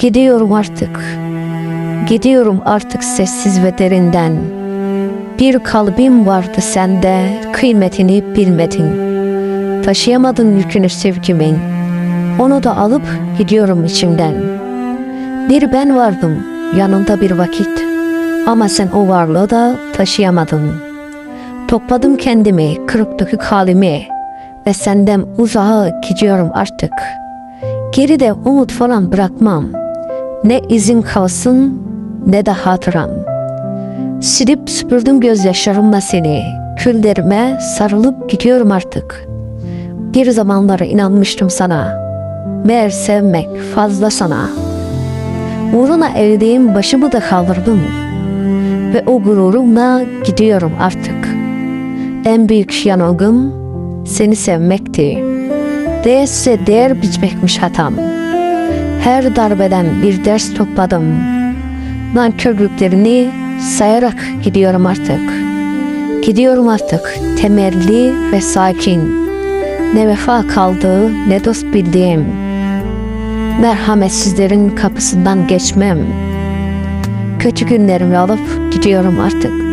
Gidiyorum artık. Gidiyorum artık sessiz ve derinden. Bir kalbim vardı sende, kıymetini bilmedin. Taşıyamadın yükünü sevgimin. Onu da alıp gidiyorum içimden. Bir ben vardım yanında bir vakit. Ama sen o varlığı da taşıyamadın. Topladım kendimi, kırık dökük halimi ve senden uzağa gidiyorum artık. Geride umut falan bırakmam. Ne izin kalsın ne de hatıram. Silip süpürdüm gözyaşlarımla seni. Küllerime sarılıp gidiyorum artık. Bir zamanlara inanmıştım sana. Meğer sevmek fazla sana. Uğruna eğdiğim başımı da kaldırdım. Ve o gururumla gidiyorum artık. En büyük yanılgım seni sevmekti. Değerse değer biçmekmiş hatam. Her darbeden bir ders topladım. Nankörlüklerini sayarak gidiyorum artık. Gidiyorum artık temelli ve sakin. Ne vefa kaldı ne dost bildiğim. Merhametsizlerin kapısından geçmem. Kötü günlerimi alıp gidiyorum artık.